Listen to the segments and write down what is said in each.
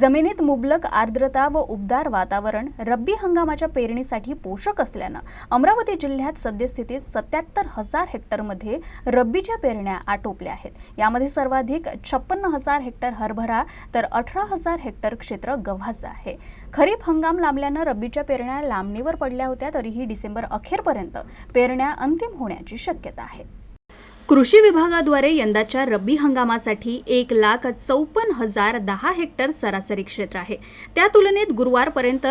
जमिनीत मुबलक आर्द्रता व उबदार वातावरण रब्बी हंगामाच्या पेरणीसाठी पोषक असल्यानं अमरावती जिल्ह्यात सद्यस्थितीत सत्याहत्तर हजार हेक्टरमध्ये रब्बीच्या पेरण्या आटोपल्या आहेत. यामध्ये सर्वाधिक छप्पन्न हजार हेक्टर हरभरा तर अठरा हजार हेक्टर क्षेत्र गव्हाचं आहे. खरीप हंगाम लांबल्यानं रब्बीच्या पेरण्या लांबणीवर पडल्या होत्या तरीही डिसेंबर अखेरपर्यंत पेरण्या अंतिम होण्याची शक्यता आहे. कृषी विभागाद्वारे यंदाच्या रब्बी हंगामासाठी एक लाख चौपन्न हजार दहा हेक्टर सरासरी क्षेत्र आहे. त्या तुलनेत गुरुवारपर्यंत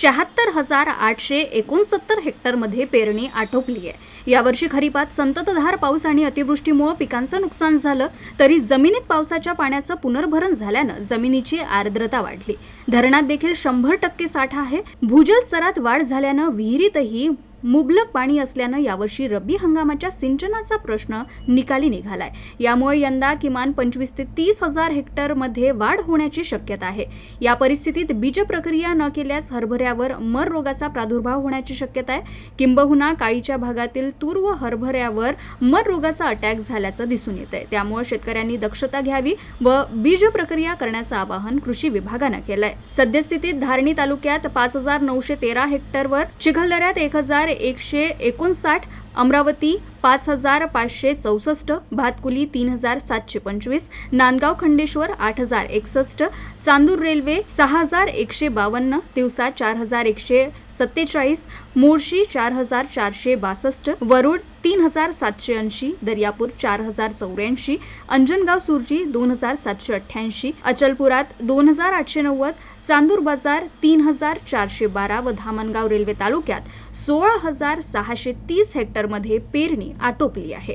शहात्तर हजार आठशे एकोणसत्तर हेक्टरमध्ये पेरणी आटोपली आहे. यावर्षी खरीपात संततधार पाऊस आणि अतिवृष्टीमुळे पिकांचं नुकसान झालं तरी जमिनीत पावसाच्या पाण्याचं पुनर्भरण झाल्यानं जमिनीची आर्द्रता वाढली. धरणात देखील शंभर टक्के साठा आहे. भूजल स्तरात वाढ झाल्यानं विहिरीतही मुबलक पाणी असल्यानं यावर्षी रब्बी हंगामाच्या सिंचनाचा प्रश्न निकाली निघालाय. यामुळे यंदा किमान पंचवीस ते तीस हजार हेक्टरमध्ये वाढ होण्याची शक्यता आहे. या परिस्थितीत बीज प्रक्रिया न केल्यास हरभऱ्यावर मर रोगाचा प्रादुर्भाव होण्याची शक्यता आहे. किंबहुना काळीच्या भागातील तूर व हरभऱ्यावर मर रोगाचा अटॅक झाल्याचं दिसून येत आहे त्यामुळे शेतकऱ्यांनी दक्षता घ्यावी व बीज प्रक्रिया करण्याचं आवाहन कृषी विभागानं केलंय. सद्यस्थितीत धारणी तालुक्यात पाच हजार नऊशे तेरा हेक्टरवर चिखलदऱ्यात एक हजार एकशे एकोणसाठ अमरावती पाच हजार पाचशे चौसष्ट भातकुली तीन हजार सातशे पंचवीस नांदगाव खंडेश्वर आठ हजार एकसष्ट चांदूर रेल्वे सहा हजार एकशे बावन्न दिवसा चार हजार एकशे सत्तेचाळीस मोर्शी चार हजार चारशे बासष्ट वरुड तीन हजार सातशे ऐंशी दर्यापूर चार हजार चौऱ्याऐंशी अंजनगाव सुरजी दोन हजार सातशे अठ्ठ्याऐंशी अचलपुरात दोन हजार आठशे नव्वद चांदूर बाजार तीन हजार चारशे बारा व धामणगाव रेल्वे तालुक्यात सोळा हजार सहाशे तीस हेक्टरमध्ये पेरणी आटोपली आहे.